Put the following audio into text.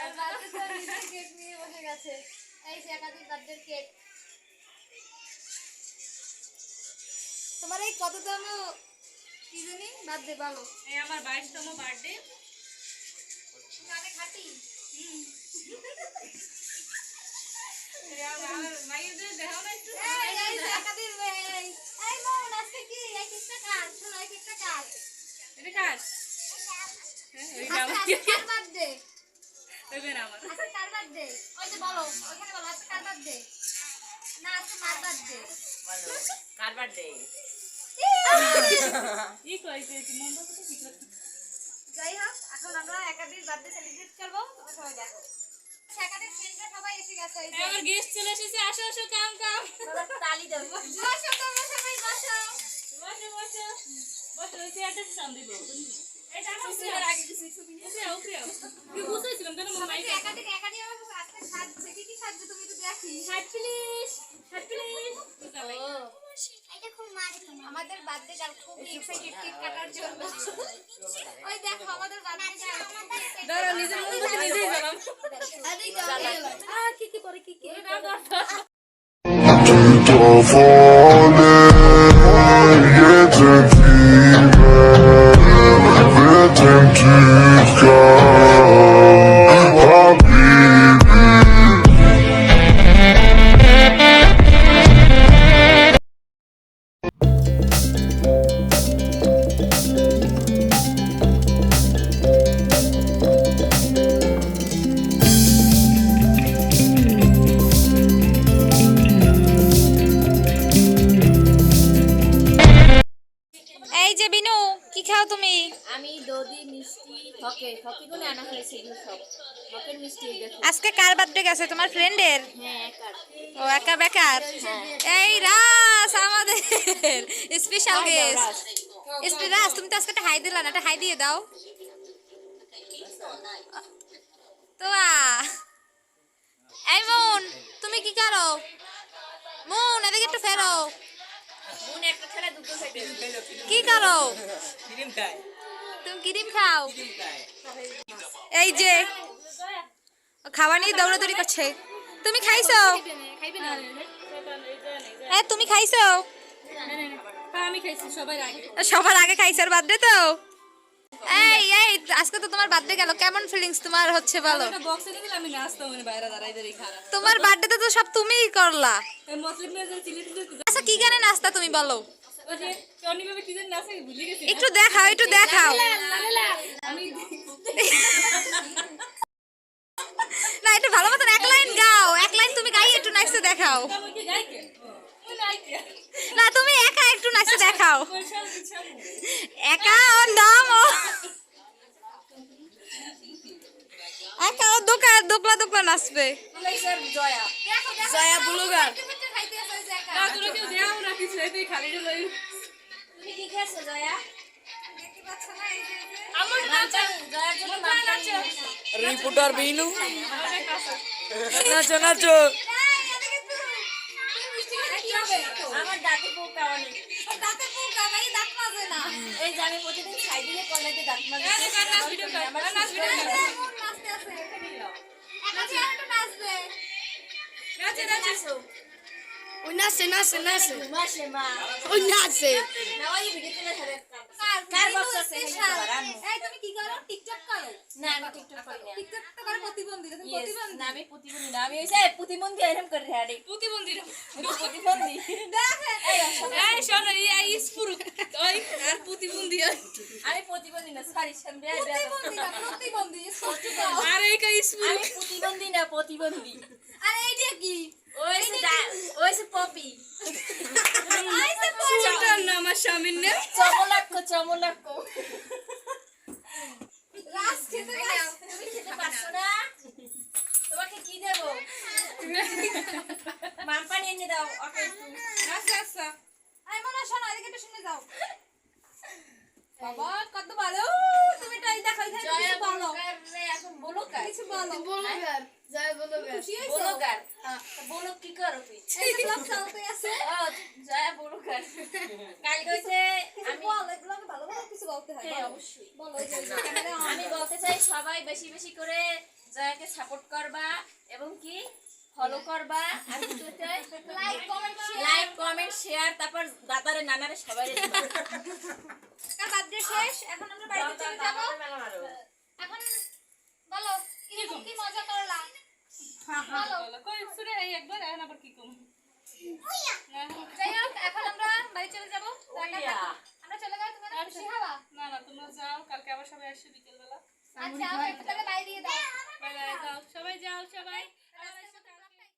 Cake নিয়ে বসে গেছে। এই যে একাধিক বার্থডে কেক। তোমার এই কততম কি জানি বার্থডে বলো। এই আমার বাইশতম বার্থডে। তুমি অনেক হাঁটি আমার ওই যে বলো ওখানে বলো আজকে কার বার্থডে না আজকে মার বার্থডে কার বার্থডে ই কই কি মন বলতে কি যাই হোক এখন আমরা একাধিক বার্থডে সেলিব্রেট করব তোমরা সবাই দেখো। একাধিক ফ্রেন্ডরা সবাই এসে গেছে আমার গেস্ট চলে এসেছে আসো আসো কাম কাম তালি দেব বসো তোমরা সবাই বসো। বসে বসে। বসে ওই চেয়ারটা সামনে দিব। এটা আমার সুবিধার আগে কিছু সুবিধা উপরে উপরে কি বুঝাইছিলাম কেন মাইকে একাধিক একাধিক সাজছে কি কি সাজছে তুমি তো দেখি হাট প্লিজ হাট প্লিজ আমাদের বার্থডে কাল খুব এক্সাইটেড কেক কাটার জন্য ওই দেখো আমাদের বার্থডে দাঁড়াও নিজের মন থেকে নিজেই জ্বালাম কি কি করে কি কি Jeden Fieber wird im খাও তুমি। আমি দধি মিষ্টি হকে হকে গুলো আনা হয়েছে এগুলো সব। হকের মিষ্টি দেখো। আজকে কার বার্থডে গেছে? তোমার ফ্রেন্ডের হ্যাঁ একার। ও একা বেকার? এই রাস আমাদের। স্পেশাল গেস্ট রাস তুমি তো আজকে একটা হাই দিলা না একটা হাই দিয়ে দাও। কি করো তুমি ক্রিম খাও এই যে খাবার নিয়ে দৌড়াদৌড়ি করছে। তুমি খাইছো? এ তুমি খাইছো? হ্যাঁ সবার আগে খাইছো আর বার্থডে তো? এই এই আজকে তো তোমার বার্থডে গেল। কেমন ফিলিংস তোমার হচ্ছে বলো? তোমার বার্থডে তো সব তুমিই করলা। আচ্ছা কি গানে নাস্তা তুমি বলো? একটু দেখাও একটু দেখাও। না একটু ভালো মতন এক লাইন গাও এক লাইন তুমি গাই একটু নাচতে দেখাও। না তুমি একা একটু নাচতে দেখাও। একা ওর নাম ও একা ও দোকা দোকলা দোকলা নাচবে। জয়া। জয়া বুলুগার। রিপোর্টার আছে নাচো। নাচো। আমার দাঁতে পোকা অনেক দাঁতে পোকা দাঁত মাজে না। এই যে আমি প্রতিদিন খাই দিলে কলেজে দাঁত কর। নাচ নাচতে আছে এখন যে একটু নাচবে। নাচে। তুমি কি করো? টিকটক করো? না আমি টিকটক করি টিকটক তো প্রতিবন্ধী না আমি প্রতিবন্ধী না আমি ওই যে প্রতিবন্ধী এরকম করে হাঁটি। প্রতিবন্ধী প্রতিবন্ধী। এই শোন এই ইসপুরু ওই আর প্রতিবন্ধী আমি প্রতিবন্ধী না সরি প্রতিবন্ধী না প্রতিবন্ধী আর এই কা? আমার স্বামীর না চমলাক্ষ চমলাক্ষ। রাস খেতে তুমি খেতে পারছ না? তোমাকে কি দেবো? মাম পানি এনে দাও ওকে একটু। আচ্ছা আচ্ছা। আমি মনে শোনো এদিকে একটু শুনে যাও। বাবা কত ভালো। তুমি এই দেখো এখানে কিছু বলো। এখন বলো কিছু বলো। বলগার জয় বলগার খুশি হয়েছো বলো কার বলো কি করো তুই এই ব্লগ চলতে আছে জয়া বলো কার আমি ভালো ভালো কিছু বলতে হয় হ্যাঁ অবশ্যই বলো আমি বলতে চাই সবাই বেশি বেশি করে জয়াকে সাপোর্ট করবা এবং কি ফলো করবা আর like comment like comment share তারপর দাদারে নানারে সবাই বার্থডে শেষ এখন আমরা বাড়িতে চলে যাব এখন বলো কি কি মজা করলাম বলো বলো, কই শুনে এই একবার এখন আবার কি কম যাই হোক এখন আমরা বাড়ি চলে যাব। আমরা চলে গেলে তুমি অনেক না না তোমরা যাও কালকে আবার সবাই আসছে বিকেলবেলা। আচ্ছা